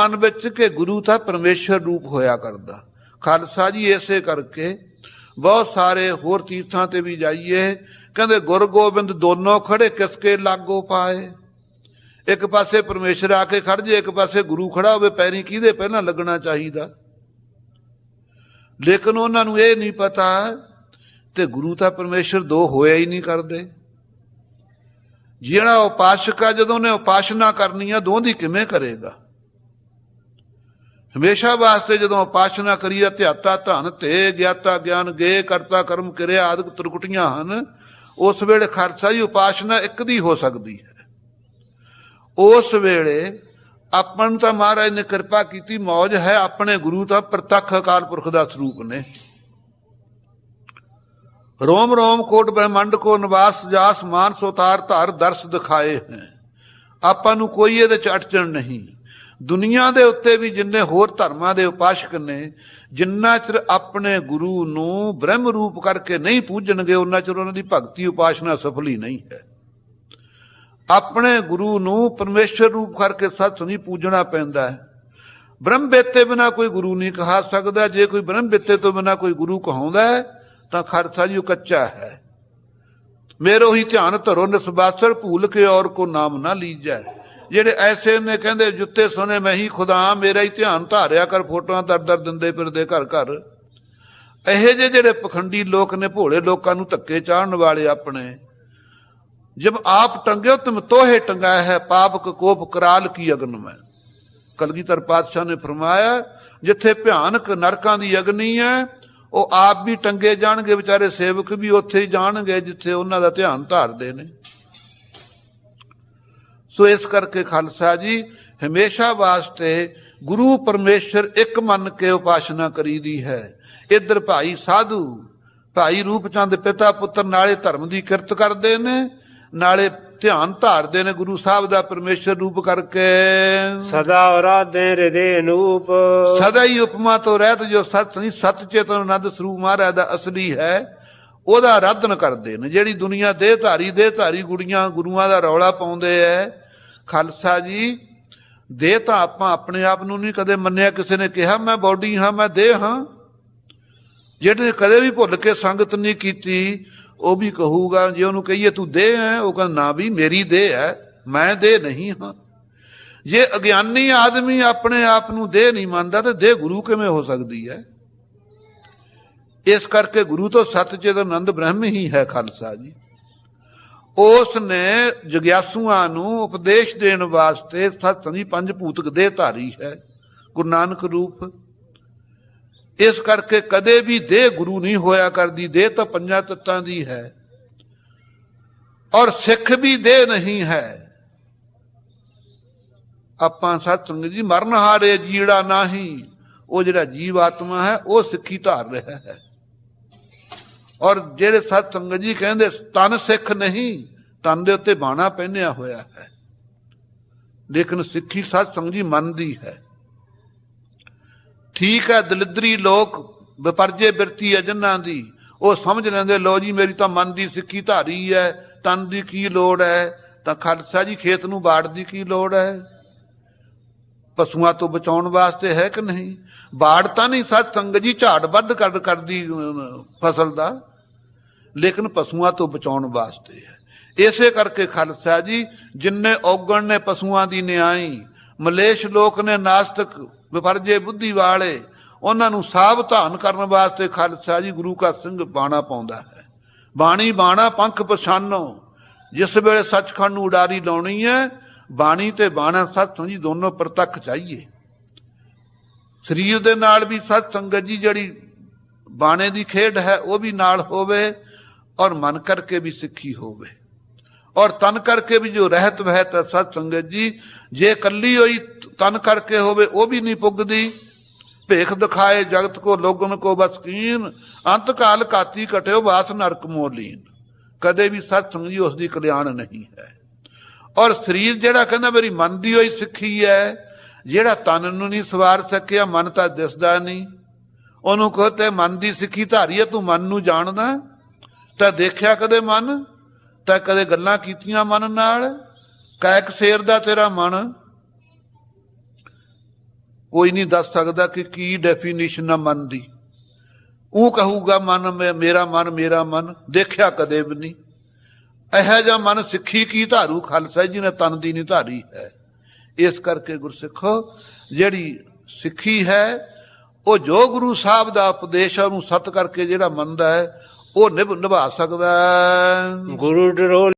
ਮਨ ਵਿੱਚ ਕਿ ਗੁਰੂ ਤਾਂ ਪਰਮੇਸ਼ਰ ਰੂਪ ਹੋਇਆ ਕਰਦਾ। ਖਾਲਸਾ ਜੀ ਐਸੇ ਕਰਕੇ ਬਹੁਤ ਸਾਰੇ ਹੋਰ ਤੀਰਥਾਂ ਤੇ ਵੀ ਜਾਈਏ। ਕਹਿੰਦੇ ਗੁਰ ਗੋਬਿੰਦ ਦੋਨੋਂ ਖੜੇ ਕਿਸਕੇ ਲਾਗੋ ਪਾਏ? ਇੱਕ ਪਾਸੇ ਪਰਮੇਸ਼ਰ ਆ ਕੇ ਖੜ ਜੇ, ਇੱਕ ਪਾਸੇ ਗੁਰੂ ਖੜਾ ਹੋਵੇ, ਪੈਰੀ ਕਿਹਦੇ ਪਹਿਲਾਂ ਲੱਗਣਾ ਚਾਹੀਦਾ? ਲੇਕਿਨ ਉਹਨਾਂ ਨੂੰ ਇਹ ਨਹੀਂ ਪਤਾ ਤੇ ਗੁਰੂ ਤਾਂ ਪਰਮੇਸ਼ਰ ਦੋ ਹੋਇਆ ਹੀ ਨਹੀਂ ਕਰਦੇ। ਜਿਹੜਾ ਉਪਾਸ਼ਕ ਆ, ਜਦੋਂ ਨੇ ਉਪਾਸ਼ਨਾ ਕਰਨੀ ਆ, ਦੋਹਾਂ ਦੀ ਕਿਵੇਂ ਕਰੇਗਾ? ਹਮੇਸ਼ਾ ਵਾਸਤੇ ਜਦੋਂ ਉਪਾਸ਼ਨਾ ਕਰੀਏ, ਧਿਆਤਾ ਧਨ ਤੇ ਗਿਆਤਾ ਗਿਆਨ ਗੇ, ਕਰਤਾ ਕਰਮ ਕਿਰਿਆ ਆਦਿਕ ਤਰਕੁਟੀਆਂ ਹਨ, ਉਸ ਵੇਲੇ ਖਰਚਾ ਹੀ ਉਪਾਸ਼ਨਾ ਇੱਕ ਦੀ ਹੋ ਸਕਦੀ ਹੈ। ਉਸ ਵੇਲੇ ਆਪਾਂ ਤਾਂ ਮਹਾਰਾਜ ਨੇ ਕਿਰਪਾ ਕੀਤੀ, ਮੌਜ ਹੈ, ਆਪਣੇ ਗੁਰੂ ਤਾਂ ਪ੍ਰਤੱਖ ਅਕਾਲ ਪੁਰਖ ਦਾ ਸਰੂਪ ਨੇ। ਰੋਮ ਰੋਮ ਕੋਟ ਬ੍ਰਹਮੰਡ ਕੋ ਨਿਵਾਸ ਜਾਸ ਮਾਨ ਸੋਤਾਰ ਧਾਰ ਦਰਸ ਦਿਖਾਏ ਹੈ। ਆਪਾਂ ਨੂੰ ਕੋਈ ਇਹਦੇ ਚ ਅਟਚਣ ਨਹੀਂ। ਦੁਨੀਆ ਦੇ ਉੱਤੇ ਵੀ ਜਿੰਨੇ ਹੋਰ ਧਰਮਾਂ ਦੇ ਉਪਾਸ਼ਕ ਨੇ, ਜਿੰਨਾ ਚਿਰ ਆਪਣੇ ਗੁਰੂ ਨੂੰ ਬ੍ਰਹਮ ਰੂਪ ਕਰਕੇ ਨਹੀਂ ਪੂਜਣਗੇ ਉਹਨਾਂ ਚਿਰ ਉਹਨਾਂ ਦੀ ਭਗਤੀ ਉਪਾਸ਼ਨਾ ਸਫਲ ਹੀ ਨਹੀਂ ਹੈ। ਆਪਣੇ ਗੁਰੂ ਨੂੰ ਪਰਮੇਸ਼ਰ ਰੂਪ ਕਰਕੇ ਸੱਚ ਨਹੀਂ ਪੂਜਣਾ ਪੈਂਦਾ ਹੈ। ਬ੍ਰਹਮ ਬੇਤੇ ਬਿਨਾ ਕੋਈ ਗੁਰੂ ਨਹੀਂ ਕਹਾ ਸਕਦਾ, ਜੇ ਕੋਈ ਬ੍ਰਹਮ ਬੇਤੇ ਤੋਂ ਬਿਨਾ ਕੋਈ ਗੁਰੂ ਕਹਾਉਂਦਾ ਹੈ, ਤਾਂ ਖਰਚਾ ਜੀ ਉਹ ਕੱਚਾ ਹੈ। ਮੇਰੋ ਹੀ ਧਿਆਨ ਧਰੋ ਨਿਸਬਾਸਰ, ਭੂਲ ਕੇ ਔਰ ਕੋ ਨਾਮ ਨਾ ਲੀਜੈ। ਜਿਹੜੇ ਐਸੇ ਨੇ ਕਹਿੰਦੇ, ਜੁੱਤੇ ਸੁਨੇ ਮੈਂ ਹੀ ਖੁਦਾ, ਮੇਰਾ ਹੀ ਧਿਆਨ ਧਾਰਿਆ ਕਰ, ਫੋਟੋਆਂ ਦਰ ਦਰ ਦਿੰਦੇ ਫਿਰਦੇ ਘਰ ਘਰ। ਇਹੋ ਜਿਹੇ ਜਿਹੜੇ ਪਖੰਡੀ ਲੋਕ ਨੇ, ਭੋਲੇ ਲੋਕਾਂ ਨੂੰ ਧੱਕੇ ਚਾੜਨ ਵਾਲੇ ਆਪਣੇ। ਜਬ ਆਪ ਟੰਗਿਓ ਤੁਮ ਤੋਹੇ ਟੰਗਾਇਆ ਹੈ, ਪਾਪ ਕ ਕੋਪ ਕਰਾਲ ਕੀ ਅਗਨ ਮੈਂ। ਕਲਗੀਧਰ ਪਾਤਸ਼ਾਹ ਨੇ ਫਰਮਾਇਆ, ਜਿੱਥੇ ਭਿਆਨਕ ਨਰਕਾਂ ਦੀ ਅਗਨੀ ਹੈ, ਉਹ ਆਪ ਵੀ ਟੰਗੇ ਜਾਣਗੇ, ਵਿਚਾਰੇ ਸੇਵਕ ਵੀ ਉੱਥੇ ਹੀ ਜਾਣਗੇ, ਜਿੱਥੇ ਉਹਨਾਂ ਦਾ ਧਿਆਨ ਧਾਰਦੇ ਨੇ। ਸੋ ਇਸ ਕਰਕੇ ਖਾਲਸਾ ਜੀ ਹਮੇਸ਼ਾ ਵਾਸਤੇ ਗੁਰੂ ਪਰਮੇਸ਼ਰ ਇੱਕ ਮੰਨ ਕੇ ਉਪਾਸ਼ਨਾ ਕਰੀਦੀ ਹੈ। ਇੱਧਰ ਭਾਈ ਸਾਧੂ ਭਾਈ ਰੂਪਚੰਦ ਪਿਤਾ ਪੁੱਤਰ ਨਾਲੇ ਧਰਮ ਦੀ ਕਿਰਤ ਕਰਦੇ ਨੇ ਨਾਲੇ ਧਿਆਨ ਧਾਰਦੇ ਨੇ ਗੁਰੂ ਸਾਹਿਬ ਦਾ ਪਰਮੇਸ਼ਰ ਰੂਪ ਕਰਕੇ। ਸਦਾ ਅਰਾਧੇ ਹਿਰਦੇ ਅਨੂਪ। ਸਦਾ ਹੀ ਉਪਮਾ ਤੋਂ ਰਹਿਤ ਜੋ ਸਤ ਨਹੀਂ ਸਤ ਚੇਤਨ ਆਨੰਦ ਸਰੂਪ ਮਹਾਰਾਜ ਦਾ ਅਸਲੀ ਹੈ। ਉਹਦਾ ਆਰਾਧਨ ਕਰਦੇ ਨੇ। ਜਿਹੜੀ ਦੁਨੀਆ ਦੇਹ ਧਾਰੀ ਦੇਹ ਧਾਰੀ ਗੁੜੀਆਂ ਗੁਰੂਆਂ ਦਾ ਰੌਲਾ ਪਾਉਂਦੇ ਐ, ਖਾਲਸਾ ਜੀ ਦੇਹ ਤਾਂ ਆਪਾਂ ਆਪਣੇ ਆਪ ਨੂੰ ਨਹੀਂ ਕਦੇ ਮੰਨਿਆ। ਕਿਸੇ ਨੇ ਕਿਹਾ, ਮੈਂ ਬੋਡੀ ਹਾਂ, ਮੈਂ ਦੇਹ ਹਾਂ। ਜਿਹੜੇ ਕਦੇ ਵੀ ਭੁੱਲ ਕੇ ਸੰਗਤ ਨਹੀਂ ਕੀਤੀ, ਉਹ ਵੀ ਕਹੂਗਾ, ਜੇ ਉਹਨੂੰ ਕਹੀਏ, ਤੂੰ ਦੇਹ ਹੈ ਉਹ ਕਹਿੰਦਾ, ਨਾ ਵੀ, ਮੇਰੀ ਦੇਹ ਹੈ ਮੈਂ ਦੇਹ ਨਹੀਂ ਹਾਂ। ਜੇ ਅਗਿਆਨੀ ਆਦਮੀ ਆਪਣੇ ਆਪ ਨੂੰ ਦੇਹ ਨਹੀਂ ਮੰਨਦਾ, ਤੇ ਦੇਹ ਗੁਰੂ ਕਿਵੇਂ ਹੋ ਸਕਦੀ ਹੈ ਇਸ ਕਰਕੇ ਗੁਰੂ ਤੋਂ ਸੱਚ ਚੇਤ ਆਨੰਦ ਬ੍ਰਹਮ ਹੀ ਹੈ ਖਾਲਸਾ ਜੀ। ਉਸ ਨੇ ਜਗਿਆਸੂਆਂ ਨੂੰ ਉਪਦੇਸ਼ ਦੇਣ ਵਾਸਤੇ ਸੱਚ ਪੰਜ ਭੂਤਕ ਦੇਹ ਧਾਰੀ ਹੈ, ਗੁਰੂ ਨਾਨਕ ਰੂਪ। ਇਸ ਕਰਕੇ ਕਦੇ ਵੀ ਦੇਹ ਗੁਰੂ ਨਹੀਂ ਹੋਇਆ ਕਰਦੀ, ਦੇਹ ਤਾਂ ਪੰਜਾਂ ਤੱਤਾਂ ਦੀ ਹੈ। ਔਰ ਸਿੱਖ ਵੀ ਦੇਹ ਨਹੀਂ ਹੈ। ਆਪਾਂ ਸਤਸੰਗ ਜੀ, ਮਰਨ ਹਾਰੇ ਜੀੜਾ ਨਹੀਂ, ਉਹ ਜਿਹੜਾ ਜੀਵ ਆਤਮਾ ਹੈ, ਉਹ ਸਿੱਖੀ ਧਾਰ ਰਿਹਾ ਹੈ। ਔਰ ਜਿਹੜੇ ਸਤਸੰਗ ਜੀ ਕਹਿੰਦੇ ਤਨ ਸਿੱਖ ਨਹੀਂ ਤਨ ਦੇ ਉੱਤੇ ਬਾਣਾ ਪਹਿਨਿਆ ਹੋਇਆ ਹੈ। ਲੇਕਿਨ ਸਿੱਖੀ ਸਤਸੰਗ ਜੀ ਮਨ ਦੀ ਹੈ। ਠੀਕ ਹੈ, ਦਲਿਦਰੀ ਲੋਕ ਵਿਪਰਜੇ ਬਿਰਤੀ ਹੈ ਦੀ। ਉਹ ਸਮਝ ਲੈਂਦੇ ਲੋ ਜੀ, ਮੇਰੀ ਤਾਂ ਮਨ ਦੀ ਸਿੱਖੀ ਧਾਰੀ ਹੈ ਤਨ ਦੀ ਕੀ ਲੋੜ ਹੈ? ਤਾਂ ਖਾਲਸਾ ਜੀ, ਖੇਤ ਨੂੰ ਬਾੜ ਦੀ ਕੀ ਲੋੜ ਹੈ? ਪਸ਼ੂਆਂ ਤੋਂ ਬਚਾਉਣ ਵਾਸਤੇ ਹੈ ਕਿ ਨਹੀਂ? ਬਾੜ ਤਾਂ ਨਹੀਂ, ਸਤ ਸੰਗ ਜੀ ਝਾੜ ਵੱਧ ਕਰ, ਕਰਦੀ ਫਸਲ ਦਾ। ਲੇਕਿਨ ਪਸ਼ੂਆਂ ਤੋਂ ਬਚਾਉਣ ਵਾਸਤੇ ਹੈ। ਇਸੇ ਕਰਕੇ ਖਾਲਸਾ ਜੀ, ਜਿੰਨੇ ਔਗਣ ਨੇ ਪਸ਼ੂਆਂ ਦੀ ਨਿਆਈ, ਮਲੇਸ਼ ਲੋਕ ਨੇ ਨਾਸਤਕ ਵਿਪਰਜੇ ਬੁੱਧੀ ਵਾਲੇ, ਉਹਨਾਂ ਨੂੰ ਸਾਵਧਾਨ ਕਰਨ ਵਾਸਤੇ ਖਾਲਸਾ ਜੀ ਗੁਰੂ ਕਾ ਸਿੰਘ ਬਾਣਾ ਪਾਉਂਦਾ ਹੈ। ਬਾਣੀ ਬਾਣਾ ਪੰਖ ਪਛਾਨੋ, ਜਿਸ ਵੇਲੇ ਸੱਚਖੰਡ ਨੂੰ ਉਡਾਰੀ ਲਾਉਣੀ ਹੈ, ਬਾਣੀ ਤੇ ਬਾਣਾ ਸਤ ਜੀ ਦੋਨੋਂ ਪ੍ਰਤੱਖ ਚਾਹੀਏ ਸਰੀਰ ਦੇ ਨਾਲ ਵੀ ਸਤ ਸੰਗਤ ਜੀ ਜਿਹੜੀ ਬਾਣੇ ਦੀ ਖੇਡ ਹੈ, ਉਹ ਵੀ ਨਾਲ ਹੋਵੇ ਔਰ ਮਨ ਕਰਕੇ ਵੀ ਸਿੱਖੀ ਹੋਵੇ। ਔਰ ਤਨ ਕਰਕੇ ਵੀ ਜੋ ਰਹਿਤ ਵਹਿਤ ਹੈ ਸਤ ਸੰਗਤ ਜੀ, ਜੇ ਕੱਲੀ ਹੋਈ ਤਨ ਕਰਕੇ ਹੋਵੇ, ਉਹ ਵੀ ਨਹੀਂ ਪੁੱਗਦੀ। ਭੇਖ ਦਿਖਾਏ ਜਗਤ ਕੋ, ਲੋਗਨ ਕੋ ਬਸਕੀਨ ਅੰਤ ਕਾਲ ਕਾਤੀ ਕਟਿਓ ਬਾਸ ਨਰਕ ਮੋਲੀਨ। ਕਦੇ ਵੀ ਸਤ ਸੰਗ ਜੀ ਉਸ ਦੀ ਕਲਿਆਣ ਨਹੀਂ ਹੈ। ਔਰ ਸਰੀਰ ਜਿਹੜਾ ਕਹਿੰਦਾ ਮੇਰੀ ਮਨ ਦੀ ਹੋਈ ਸਿੱਖੀ ਹੈ, ਜਿਹੜਾ ਤਨ ਨੂੰ ਨਹੀਂ ਸਵਾਰ ਸਕਿਆ, ਮਨ ਤਾਂ ਦਿਸਦਾ ਨਹੀਂ। ਉਹਨੂੰ ਕਹੋ ਤੇ ਮਨ ਦੀ ਸਿੱਖੀ ਧਾਰੀ ਹੈ, ਤੂੰ ਮਨ ਨੂੰ ਜਾਣਦਾ। ਤਾਂ ਦੇਖਿਆ ਕਦੇ ਮਨ? ਤਾਂ ਕਦੇ ਗੱਲਾਂ ਕੀਤੀਆਂ ਮਨ ਨਾਲ? ਕਾਇਕ ਸ਼ੇਰ ਦਾ ਤੇਰਾ ਮਨ। ਕੋਈ ਨਹੀਂ ਦੱਸ ਸਕਦਾ ਕਿ ਕੀ ਡੈਫੀਨੇਸ਼ਨ ਆ ਮਨ ਦੀ। ਉਹ ਕਹੂਗਾ, ਮਨ ਮੇਰਾ ਮਨ ਮੇਰਾ ਮਨ। ਦੇਖਿਆ ਕਦੇ ਵੀ ਨਹੀਂ। ਇਹੋ ਜਿਹਾ ਮਨ ਸਿੱਖੀ ਕੀ? ਧਾਰੂ ਖਾਲਸਾ ਜੀ ਨੇ ਤਨ ਦੀ ਨਹੀਂ ਧਾਰੀ ਹੈ। ਇਸ ਕਰਕੇ ਗੁਰਸਿੱਖੋ, ਜਿਹੜੀ ਸਿੱਖੀ ਹੈ, ਉਹ ਜੋ ਗੁਰੂ ਸਾਹਿਬ ਦਾ ਉਪਦੇਸ਼ ਉਹਨੂੰ ਸਤ ਕਰਕੇ ਜਿਹੜਾ ਮੰਨਦਾ ਹੈ ਉਹ ਨਿਭ ਨਿਭਾ ਸਕਦਾ ਗੁਰੂ ਡਰੋ